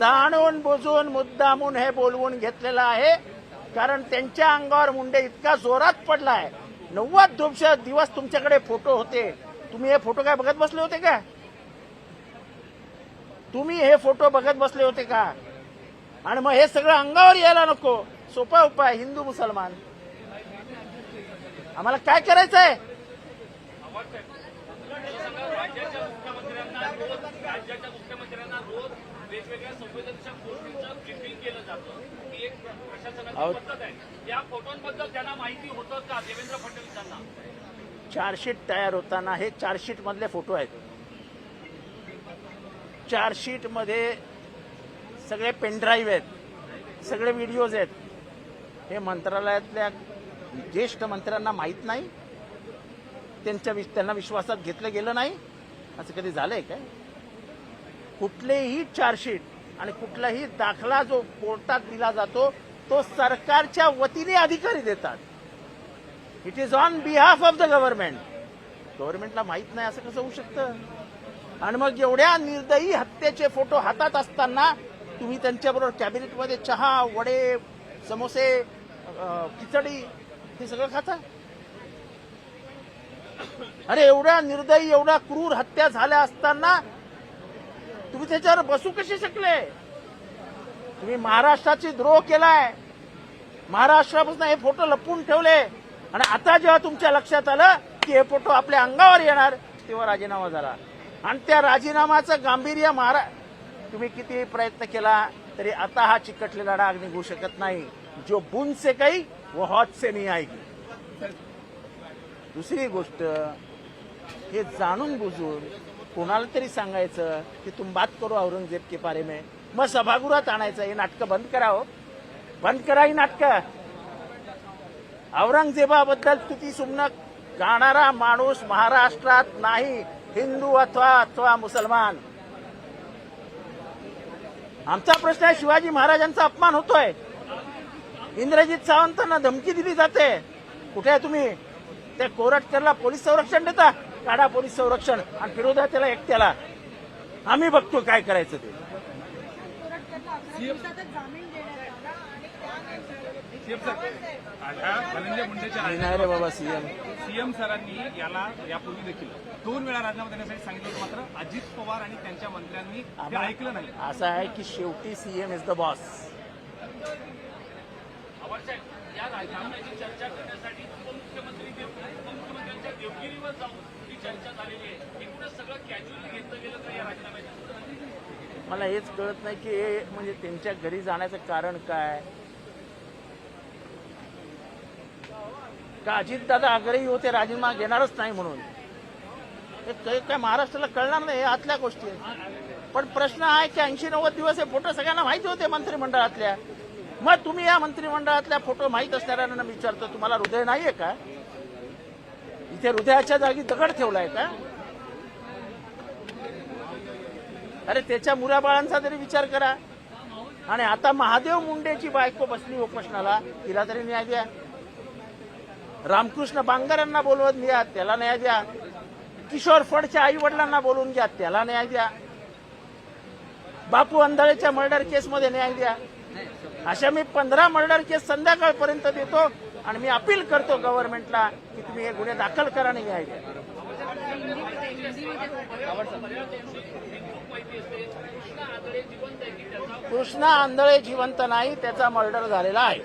जाणून बुजून मुद्दामून हे बोलवून घेतलेलं आहे. कारण त्यांच्या अंगावर मुंडे इतका जोरात पडलाय. नव्वद दोनश दिवस तुमच्याकडे फोटो होते. तुम्ही हे फोटो काय बघत बसले होते का? तुम्ही हे फोटो बघत बसले होते का? आणि मग हे सगळं अंगावर यायला नको. सोपा उपाय हिंदू मुसलमान. आम्हाला काय करायचंय मुख्यमंत्र्यांना रोज वेगवेगळ्या संवेदनशील गोष्टींचं ब्रिफिंग केलं जातं ही एक प्रशासनाची अहो. पद्धत आहे या फोटोंबद्दल त्यांना माहिती होतं का देवेंद्र फडणवीसांना चार्जशीट तयार होताना हे चार्जशीट मधले फोटो आहेत. चार्जशीटमध्ये सगळे पेनड्राईव्ह आहेत सगळे व्हिडिओज आहेत. हे मंत्रालयातल्या ज्येष्ठ मंत्र्यांना माहीत नाही. त्यांच्या त्यांना विश्वासात घेतलं गेलं नाही. असं कधी झालंय काय? कुठलेही चार्जशीट आणि कुठलाही दाखला जो कोर्टात दिला जातो तो सरकारच्या वतीने अधिकारी देतात. It is on behalf of the government गव्हर्नमेंटला माहीत नाही असं कसं होऊ शकतं? आणि मग एवढ्या निर्दयी हत्येचे फोटो हातात असताना तुम्ही त्यांच्याबरोबर कॅबिनेटमध्ये चहा वडे समोसे खिचडी हे सगळं खाता? अरे एवढ्या निर्दयी एवढ्या क्रूर हत्या झाल्या असताना तुम्ही त्याच्यावर बसू कसे शकले? तुम्ही महाराष्ट्राची द्रोह केलाय. महाराष्ट्रापासून हे फोटो लपवून ठेवले. आणि आता जेव्हा तुमच्या लक्षात आलं की हे फोटो आपल्या अंगावर येणार तेव्हा राजीनामा झाला. आणि त्या राजीनामाचं गांभीर्य महारा तुम्ही किती प्रयत्न केला तरी आता हा चिकटलेला डाग निघू शकत नाही. जो बुन से काही व हॉट से नाही आएगी. दुसरी गोष्ट हे जाणून बुजून कोणाला तरी सांगायचं की तुम बात करो औरंगजेब के बारे में. मग सभागृहात आणायचं हे नाटकं बंद करा हो. बंद करा ही नाटकं. औरंगजेबाबद्दल तुती सुमन गाणारा माणूस महाराष्ट्रात नाही हिंदू अथवा अथवा मुसलमान. आमचा प्रश्न आहे शिवाजी महाराजांचा अपमान होतोय. इंद्रजित सावंतांना धमकी दिली जाते. कुठे आहे तुम्ही? त्या कोरटकरला पोलीस संरक्षण देता. काढा पोलीस संरक्षण आणि फिरू द्या त्याला एकट्याला. आम्ही बघतो काय करायचं ते. रे बाबा सीएम सीएम सरांनी याला यापूर्वी देखील दोन वेळा राजीनामा देण्यासाठी सांगितलं होतं मात्र अजित पवार आणि त्यांच्या मंत्र्यांनी ऐकलं नाही. असं आहे की शेवटी सीएम इज द बॉस या राजीनाम्याची चर्चा करण्यासाठी उपमुख्यमंत्री देव- उपमुख्यमंत्र्यांच्या देवगिरीवर जाऊन चर्चा झालेली आहे. एकूणच सगळं घेतलं गेलं का या मला हेच कळत नाही की हे म्हणजे त्यांच्या घरी जाण्याचं कारण काय? का अजितदादा आग्रही होते राजीनामा घेणारच नाही म्हणून? हे काय महाराष्ट्राला कळणार नाही आतल्या गोष्टी पण प्रश्न आहे की ऐंशी नव्वद दिवस हे फोटो सगळ्यांना माहिती होते मंत्रिमंडळातल्या. मग तुम्ही या मंत्रिमंडळातल्या फोटो माहीत असणाऱ्यांना विचारतो तुम्हाला हृदय नाहीये का? इथे हृदयाच्या जागी दगड ठेवलाय का? अरे त्याच्या मुलाबाळांचा तरी विचार करा. आणि आता महादेव मुंडेची बायको बसली हो उपोषणाला तिला तरी न्याय द्या. रामकृष्ण बांगरांना बोलवत घ्या त्याला न्याय द्या. किशोर फडच्या आई वडिलांना बोलवून घ्या त्याला न्याय द्या. बापू अंधळेच्या मर्डर केसमध्ये न्याय द्या. अशा मी पंधरा मर्डर केस संध्याकाळपर्यंत देतो. आणि मी अपील करतो गव्हर्नमेंटला की तुम्ही हे गुन्हे दाखल करा न्याय द्या कृष्णा आंधळे जिवंत नाही त्याचा मर्डर झालेला आहे.